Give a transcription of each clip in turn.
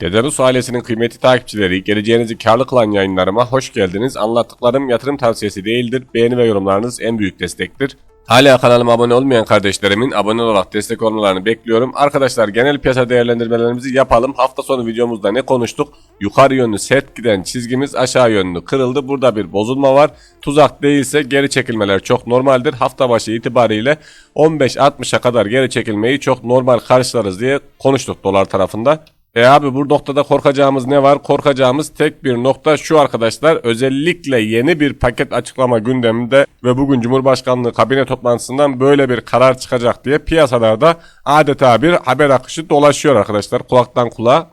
Dedarus ailesinin kıymetli takipçileri, geleceğinizi karlı kılan yayınlarıma hoş geldiniz. Anlattıklarım yatırım tavsiyesi değildir. Beğeni ve yorumlarınız en büyük destektir. Hala kanalıma abone olmayan kardeşlerimin abone olarak destek olmalarını bekliyorum. Arkadaşlar genel piyasa değerlendirmelerimizi yapalım. Hafta sonu videomuzda ne konuştuk? Yukarı yönlü sert giden çizgimiz aşağı yönlü kırıldı. Burada bir bozulma var. Tuzak değilse geri çekilmeler çok normaldir. Hafta başı itibariyle 15-60'a kadar geri çekilmeyi çok normal karşılarız diye konuştuk dolar tarafında. E abi bu noktada korkacağımız ne var? Korkacağımız tek bir nokta şu arkadaşlar. Özellikle yeni bir paket açıklama gündeminde ve bugün Cumhurbaşkanlığı kabine toplantısından böyle bir karar çıkacak diye piyasalarda adeta bir haber akışı dolaşıyor arkadaşlar kulaktan kulağa.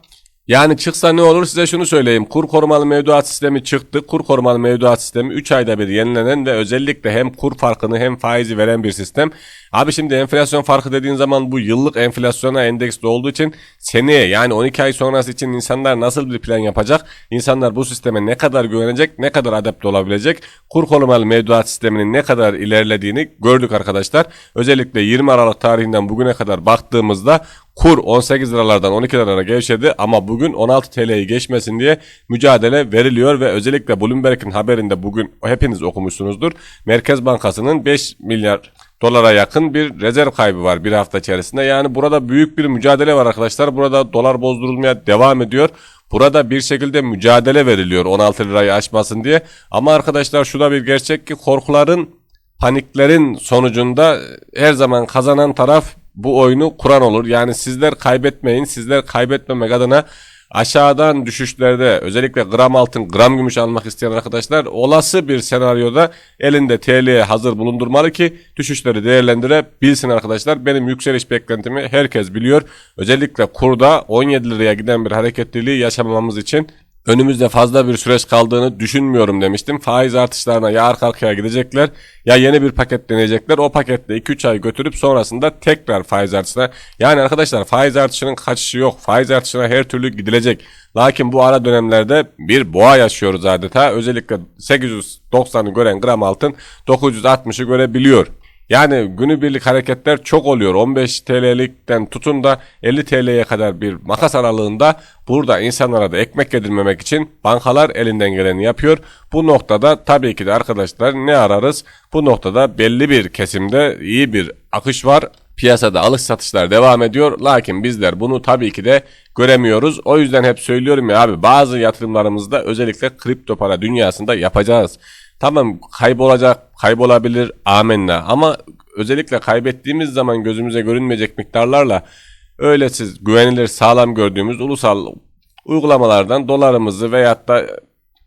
Yani çıksa ne olur size şunu söyleyeyim. Kur korumalı mevduat sistemi çıktı. Kur korumalı mevduat sistemi 3 ayda bir yenilenen ve özellikle hem kur farkını hem faizi veren bir sistem. Abi şimdi enflasyon farkı dediğin zaman bu yıllık enflasyona endeksli olduğu için seneye yani 12 ay sonrası için insanlar nasıl bir plan yapacak? İnsanlar bu sisteme ne kadar güvenecek, ne kadar adapte olabilecek? Kur korumalı mevduat sisteminin ne kadar ilerlediğini gördük arkadaşlar. Özellikle 20 Aralık tarihinden bugüne kadar baktığımızda Kur 18 liralardan 12 liralara gevşedi ama bugün 16 TL'yi geçmesin diye mücadele veriliyor ve özellikle Bloomberg'in haberinde bugün hepiniz okumuşsunuzdur. Merkez Bankası'nın 5 milyar dolara yakın bir rezerv kaybı var bir hafta içerisinde. Yani burada büyük bir mücadele var arkadaşlar. Burada dolar bozdurulmaya devam ediyor. Burada bir şekilde mücadele veriliyor 16 lirayı aşmasın diye. Ama arkadaşlar şu da bir gerçek ki korkuların, paniklerin sonucunda her zaman kazanan taraf bu oyunu kuran olur. Yani sizler kaybetmeyin. Sizler kaybetmemek adına aşağıdan düşüşlerde özellikle gram altın gram gümüş almak isteyen arkadaşlar olası bir senaryoda elinde TL'ye hazır bulundurmalı ki düşüşleri değerlendirebilsin arkadaşlar. Benim yükseliş beklentimi herkes biliyor. Özellikle kurda 17 liraya giden bir hareketliliği yaşamamamız için önümüzde fazla bir süreç kaldığını düşünmüyorum demiştim. Faiz artışlarına ya arka arkaya gidecekler ya yeni bir paket deneyecekler. O pakette 2-3 ay götürüp sonrasında tekrar faiz artışına. Yani arkadaşlar faiz artışının kaçışı yok. Faiz artışına her türlü gidilecek. Lakin bu ara dönemlerde bir boğa yaşıyoruz adeta. Özellikle 890'ı gören gram altın 960'ı görebiliyor. Yani günübirlik hareketler çok oluyor. 15 TL'likten tutun da 50 TL'ye kadar bir makas aralığında burada insanlara da ekmek yedirmemek için bankalar elinden geleni yapıyor. Bu noktada tabii ki de arkadaşlar ne ararız? Bu noktada belli bir kesimde iyi bir akış var. Piyasada alış satışlar devam ediyor. Lakin bizler bunu tabii ki de göremiyoruz. O yüzden hep söylüyorum ya abi bazı yatırımlarımızda özellikle kripto para dünyasında yapacağız. Tamam kaybolacak, kaybolabilir amenna ama özellikle kaybettiğimiz zaman gözümüze görünmeyecek miktarlarla öylesiz güvenilir sağlam gördüğümüz ulusal uygulamalardan dolarımızı veyahut da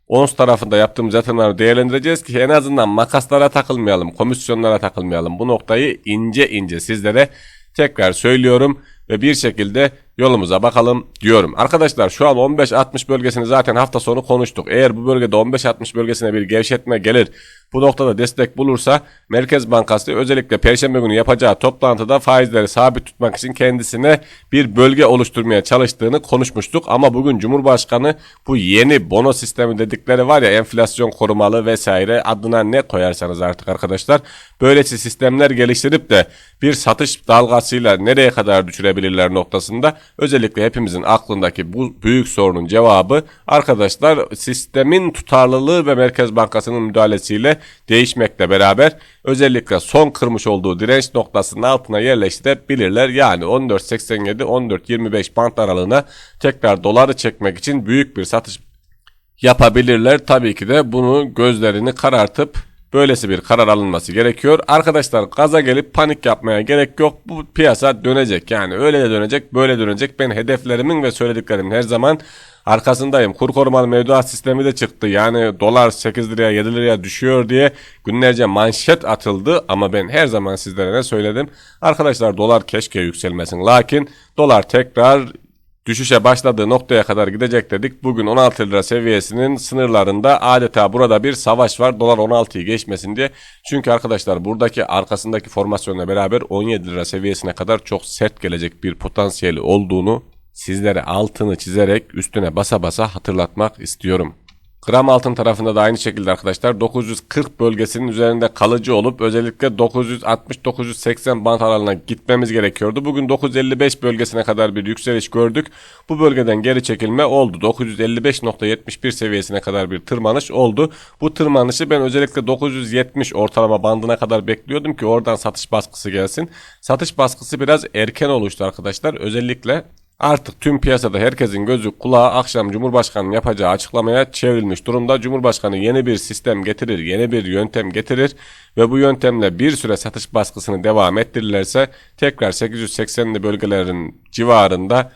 ons tarafında yaptığımız yatırımları değerlendireceğiz ki en azından makaslara takılmayalım, komisyonlara takılmayalım. Bu noktayı ince ince sizlere tekrar söylüyorum ve bir şekilde yolumuza bakalım diyorum. Arkadaşlar şu an 15-60 bölgesini zaten hafta sonu konuştuk. Eğer bu bölgede 15-60 bölgesine bir gevşetme gelir bu noktada destek bulursa Merkez Bankası özellikle Perşembe günü yapacağı toplantıda faizleri sabit tutmak için kendisine bir bölge oluşturmaya çalıştığını konuşmuştuk. Ama bugün Cumhurbaşkanı bu yeni bono sistemi dedikleri var ya enflasyon korumalı vesaire adına ne koyarsanız artık arkadaşlar. Böylesi sistemler geliştirip de bir satış dalgasıyla nereye kadar düşürebilirler noktasında özellikle hepimizin aklındaki bu büyük sorunun cevabı arkadaşlar sistemin tutarlılığı ve Merkez Bankası'nın müdahalesiyle değişmekle beraber özellikle son kırmış olduğu direnç noktasının altına yerleştirebilirler. Yani 14.87-14.25 bant aralığına tekrar doları çekmek için büyük bir satış yapabilirler. Tabii ki de bunu gözlerini karartıp böylesi bir karar alınması gerekiyor. Arkadaşlar gaza gelip panik yapmaya gerek yok. Bu piyasa dönecek. Yani öyle de dönecek, böyle dönecek. Ben hedeflerimin ve söylediklerimin her zaman arkasındayım. Kur korumalı mevduat sistemi de çıktı. Yani dolar 8 liraya 7 liraya düşüyor diye günlerce manşet atıldı. Ama ben her zaman sizlere ne söyledim? Arkadaşlar dolar keşke yükselmesin. Lakin dolar tekrar düşüşe başladığı noktaya kadar gidecek dedik. Bugün 16 lira seviyesinin sınırlarında adeta burada bir savaş var. Dolar 16'yı geçmesin diye. Çünkü arkadaşlar buradaki arkasındaki formasyonla beraber 17 lira seviyesine kadar çok sert gelecek bir potansiyeli olduğunu sizlere altını çizerek üstüne basa basa hatırlatmak istiyorum. Gram altın tarafında da aynı şekilde arkadaşlar 940 bölgesinin üzerinde kalıcı olup özellikle 960-980 bant aralığına gitmemiz gerekiyordu. Bugün 955 bölgesine kadar bir yükseliş gördük. Bu bölgeden geri çekilme oldu. 955.71 seviyesine kadar bir tırmanış oldu. Bu tırmanışı ben özellikle 970 ortalama bandına kadar bekliyordum ki oradan satış baskısı gelsin. Satış baskısı biraz erken oluştu arkadaşlar. Özellikle Artık tüm piyasada herkesin gözü kulağı akşam Cumhurbaşkanı'nın yapacağı açıklamaya çevrilmiş durumda. Cumhurbaşkanı yeni bir sistem getirir, yeni bir yöntem getirir ve bu yöntemle bir süre satış baskısını devam ettirirlerse tekrar 880'li bölgelerin civarında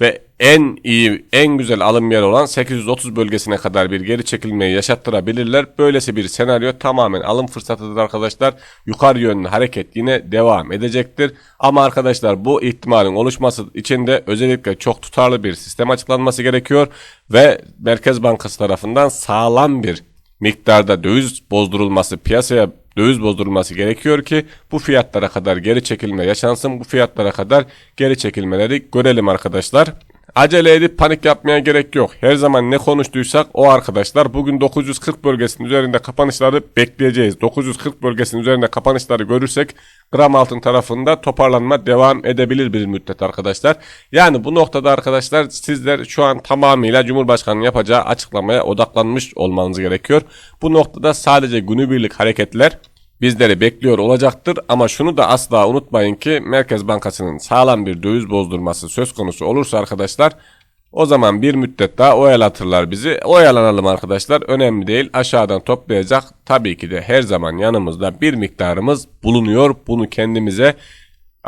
ve en iyi, en güzel alım yeri olan 830 bölgesine kadar bir geri çekilmeyi yaşattırabilirler. Böylesi bir senaryo tamamen alım fırsatıdır arkadaşlar. Yukarı yönlü hareket yine devam edecektir. Ama arkadaşlar bu ihtimalin oluşması için de özellikle çok tutarlı bir sistem açıklanması gerekiyor. Ve Merkez Bankası tarafından sağlam bir miktarda döviz bozdurulması piyasaya döviz bozdurulması gerekiyor ki bu fiyatlara kadar geri çekilme yaşansın. Bu fiyatlara kadar geri çekilmeleri görelim arkadaşlar. Acele edip panik yapmaya gerek yok. Her zaman ne konuştuysak o arkadaşlar bugün 940 bölgesinin üzerinde kapanışları bekleyeceğiz. 940 bölgesinin üzerinde kapanışları görürsek gram altın tarafında toparlanma devam edebilir bir müddet arkadaşlar. Yani bu noktada arkadaşlar sizler şu an tamamıyla Cumhurbaşkanı'nın yapacağı açıklamaya odaklanmış olmanız gerekiyor. Bu noktada sadece günübirlik hareketler bizleri bekliyor olacaktır ama şunu da asla unutmayın ki Merkez Bankası'nın sağlam bir döviz bozdurması söz konusu olursa arkadaşlar o zaman bir müddet daha oyalatırlar bizi. Oyalanalım arkadaşlar. Önemli değil. Aşağıdan toplayacak. Tabii ki de her zaman yanımızda bir miktarımız bulunuyor. Bunu kendimize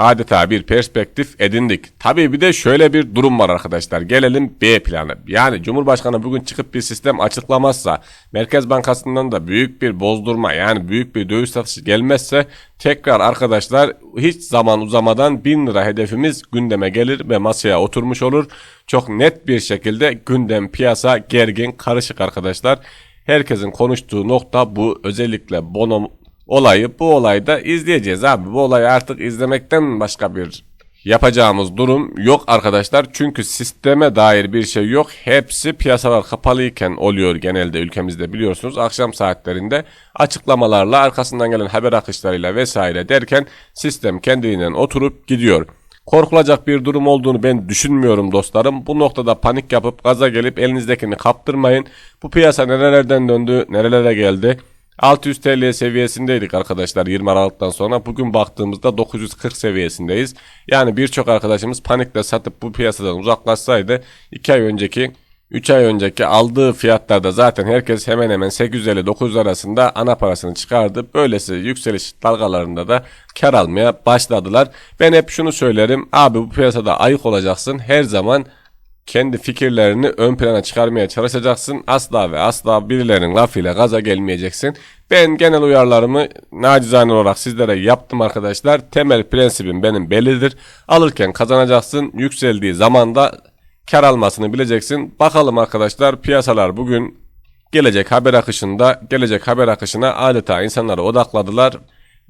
adeta bir perspektif edindik. Tabii bir de şöyle bir durum var arkadaşlar. Gelelim B planı. Yani Cumhurbaşkanı bugün çıkıp bir sistem açıklamazsa, Merkez Bankası'ndan da büyük bir bozdurma yani büyük bir döviz satışı gelmezse tekrar arkadaşlar hiç zaman uzamadan 1000 lira hedefimiz gündeme gelir ve masaya oturmuş olur. Çok net bir şekilde gündem piyasa gergin karışık arkadaşlar. Herkesin konuştuğu nokta bu. Özellikle bono olayı bu olayda izleyeceğiz abi. Bu olayı artık izlemekten başka bir yapacağımız durum yok arkadaşlar. Çünkü sisteme dair bir şey yok. Hepsi piyasalar kapalıyken oluyor genelde ülkemizde biliyorsunuz. Akşam saatlerinde açıklamalarla arkasından gelen haber akışlarıyla vesaire derken sistem kendiliğinden oturup gidiyor. Korkulacak bir durum olduğunu ben düşünmüyorum dostlarım. Bu noktada panik yapıp gaza gelip elinizdekini kaptırmayın. Bu piyasa nerelerden döndü, nerelere geldi 600 TL seviyesindeydik arkadaşlar 20 Aralık'tan sonra. Bugün baktığımızda 940 seviyesindeyiz. Yani birçok arkadaşımız panikle satıp bu piyasadan uzaklaşsaydı 2 ay önceki 3 ay önceki aldığı fiyatlarda zaten herkes hemen hemen 850-900 arasında ana parasını çıkardı. Böylesi yükseliş dalgalarında da kar almaya başladılar. Ben hep şunu söylerim. Abi bu piyasada ayık olacaksın. Her zaman kendi fikirlerini ön plana çıkarmaya çalışacaksın. Asla ve asla birilerinin lafıyla gaza gelmeyeceksin. Ben genel uyarlarımı nacizane olarak sizlere yaptım arkadaşlar. Temel prensibim benim bellidir. Alırken kazanacaksın. Yükseldiği zaman da kar almasını bileceksin. Bakalım arkadaşlar piyasalar bugün gelecek haber akışında gelecek haber akışına adeta insanları odakladılar.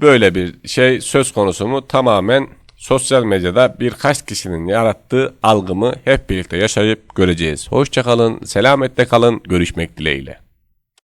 Böyle bir şey söz konusu mu tamamen sosyal medyada birkaç kişinin yarattığı algımı hep birlikte yaşayıp göreceğiz. Hoşçakalın, selametle kalın, görüşmek dileğiyle.